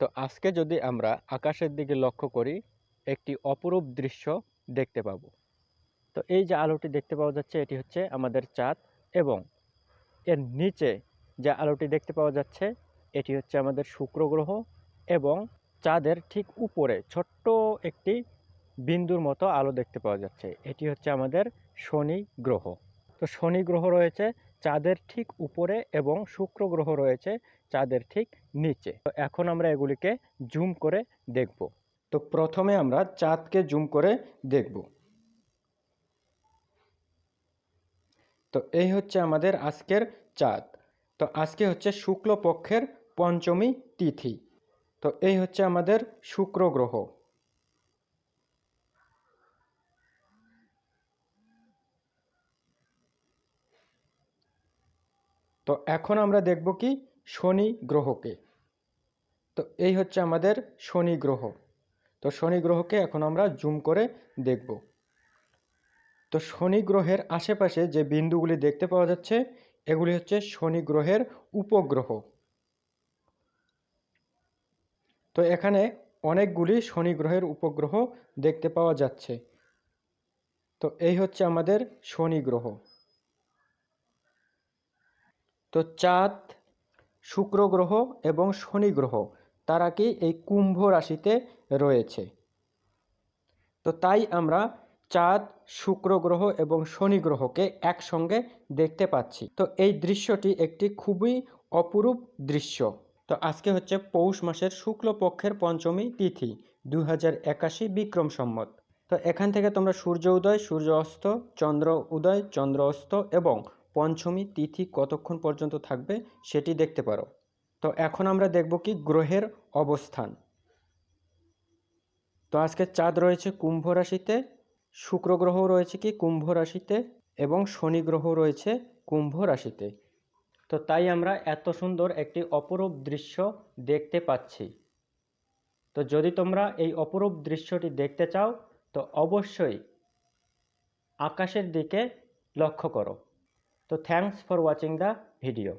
তো আজকে যদি আমরা আকাশের দিকে লক্ষ্য করি, একটি অপরূপ দৃশ্য দেখতে পাবো। তো এই যে আলোটি দেখতে পাওয়া যাচ্ছে, এটি হচ্ছে আমাদের চাঁদ এবং এর নিচে যে আলোটি দেখতে পাওয়া যাচ্ছে, এটি হচ্ছে আমাদের শুক্র গ্রহ এবং চাঁদের ঠিক উপরে ছোট্ট একটি বিন্দুর মতো আলো দেখতে পাওয়া যাচ্ছে। এটি হচ্ছে আমাদের শনি গ্রহ। তো শনি গ্রহ রয়েছে চাঁদের ঠিক উপরে এবং শুক্র গ্রহ রয়েছে চাঁদের ঠিক নিচে। তো এখন আমরা এগুলিকে জুম করে দেখব। তো প্রথমে আমরা চাঁদকে জুম করে দেখব। তো এই হচ্ছে আমাদের আজকের চাঁদ। তো আজকে হচ্ছে শুক্লপক্ষের পঞ্চমী তিথি। তো এই হচ্ছে আমাদের শুক্র গ্রহ। তো এখন আমরা দেখব কি শনি গ্রহকে। তো এই হচ্ছে আমাদের শনি গ্রহ। তো শনি গ্রহকে এখন আমরা জুম করে দেখব। তো শনি গ্রহের আশেপাশে যে বিন্দুগুলি দেখতে পাওয়া যাচ্ছে, এগুলি হচ্ছে শনি গ্রহের উপগ্রহ। তো এখানে অনেকগুলি শনি গ্রহের উপগ্রহ দেখতে পাওয়া যাচ্ছে। তো এই হচ্ছে আমাদের শনি গ্রহ। তো চাঁদ, শুক্র গ্রহ এবং শনি গ্রহ, তারা কি এই কুম্ভ রাশিতে রয়েছে? তো তাই আমরা চাঁদ, শুক্র গ্রহ এবং শনি গ্রহকে একসঙ্গে দেখতে পাচ্ছি। তো এই দৃশ্যটি একটি খুবই অপরূপ দৃশ্য। তো আজকে হচ্ছে পৌষ মাসের শুক্লপক্ষের পঞ্চমী তিথি দু হাজার একাশি বিক্রম সম্মত। তো এখান থেকে তোমরা সূর্য উদয়, সূর্য অস্ত, চন্দ্র উদয়, চন্দ্র অস্ত এবং পঞ্চমী তিথি কতক্ষণ পর্যন্ত থাকবে সেটি দেখতে পারো। তো এখন আমরা দেখব কি গ্রহের অবস্থান। তো আজকে চাঁদ রয়েছে কুম্ভ রাশিতে, শুক্র গ্রহ রয়েছে কি কুম্ভ রাশিতে এবং শনি গ্রহ রয়েছে কুম্ভ রাশিতে। তো তাই আমরা এত সুন্দর একটি অপরূপ দৃশ্য দেখতে পাচ্ছি। তো যদি তোমরা এই অপরূপ দৃশ্যটি দেখতে চাও, তো অবশ্যই আকাশের দিকে লক্ষ্য করো। So thanks for watching the video.